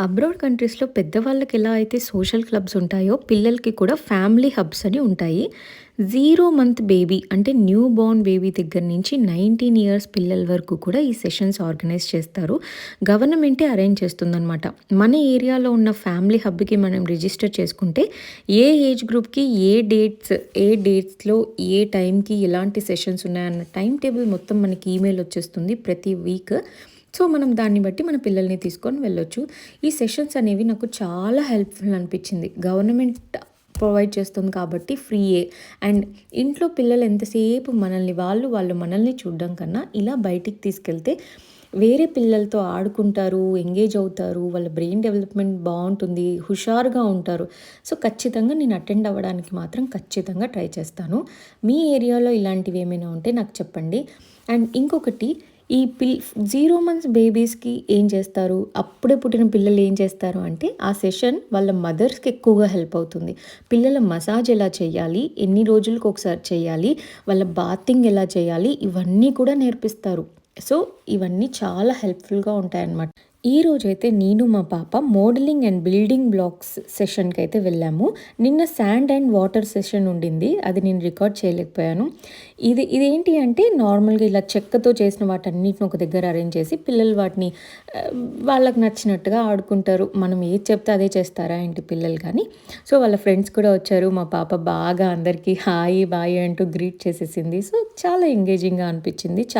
Abroad కంట్రీస్‌లో పెద్దవాళ్ళకి ఎలా అయితే సోషల్ క్లబ్స్ ఉంటాయో, పిల్లలకి కూడా ఫ్యామిలీ హబ్స్ అని ఉంటాయి. జీరో మంత్ బేబీ అంటే న్యూ బోర్న్ బేబీ దగ్గర నుంచి 19 ఇయర్స్ పిల్లల వరకు కూడా ఈ సెషన్స్ ఆర్గనైజ్ చేస్తారు. గవర్నమెంటే అరేంజ్ చేస్తుందనమాట. మన ఏరియాలో ఉన్న ఫ్యామిలీ హబ్‌కి మనం రిజిస్టర్ చేసుకుంటే, ఏ ఏజ్ గ్రూప్‌కి ఏ డేట్స్, ఏ డేట్స్‌లో ఏ టైంకి ఎలాంటి సెషన్స్ ఉన్నాయన్న టైం టేబుల్ మొత్తం మనకి ఈమెయిల్ వచ్చేస్తుంది ప్రతి వీక్. సో, మనం దాన్ని బట్టి మన పిల్లల్ని తీసుకొని వెళ్ళొచ్చు. ఈ సెషన్స్ అనేవి నాకు చాలా హెల్ప్‌ఫుల్ అనిపించింది. గవర్నమెంట్ ప్రొవైడ్ చేస్తుంది కాబట్టి ఫ్రీయే. అండ్ ఇంట్లో పిల్లలు ఎంతసేపు మనల్ని వాళ్ళు, వాళ్ళు మనల్ని చూడడం కన్నా ఇలా బయటికి తీసుకెళ్తే వేరే పిల్లలతో ఆడుకుంటారు, ఎంగేజ్ అవుతారు, వాళ్ళ బ్రెయిన్ డెవలప్‌మెంట్ బాగుంటుంది హుషారుగా ఉంటారు. సో, ఖచ్చితంగా నేను అటెండ్ అవ్వడానికి మాత్రం ఖచ్చితంగా ట్రై చేస్తాను. మీ ఏరియాలో ఇలాంటివి ఏమైనా ఉంటే నాకు చెప్పండి. అండ్ ఇంకొకటి ఈ పిల్ జీరో మంత్స్ బేబీస్‌కి ఏం చేస్తారు? అప్పుడే పుట్టిన పిల్లలు ఏం చేస్తారు అంటే, ఆ సెషన్ వాళ్ళ మదర్స్‌కి ఎక్కువగా హెల్ప్ అవుతుంది. పిల్లల మసాజ్ ఎలా చేయాలి? ఎన్ని రోజులకు ఒకసారి చేయాలి? వాళ్ళ బాతింగ్ ఎలా చేయాలి? ఇవన్నీ కూడా నేర్పిస్తారు. సో, ఇవన్నీ చాలా హెల్ప్‌ఫుల్‌గా ఉంటాయన్నమాట. ఈరోజైతే నేను మా పాప మోడలింగ్ అండ్ బిల్డింగ్ బ్లాక్స్ సెషన్కి అయితే వెళ్ళాము. నిన్న శాండ్ అండ్ వాటర్ సెషన్ ఉండింది. అది నేను రికార్డ్ చేయలేకపోయాను. ఇది ఇదేంటి అంటే నార్మల్‌గా ఇలా చెక్కతో చేసిన వాటన్నిటిని ఒక దగ్గర అరేంజ్ చేసి పిల్లలు వాటిని వాళ్ళకు వాళ్ళకి నచ్చినట్టుగా ఆడుకుంటారు. మనం ఏది చెప్తే అదే చేస్తారా ఏంటి పిల్లలు కానీ. సో, వాళ్ళ ఫ్రెండ్స్ కూడా వచ్చారు. మా పాప బాగా అందరికీ హాయ్, బాయ్ అంటూ గ్రీట్ చేసేసింది. సో, చాలా ఎంగేజింగ్‌గా అనిపించింది. చాలా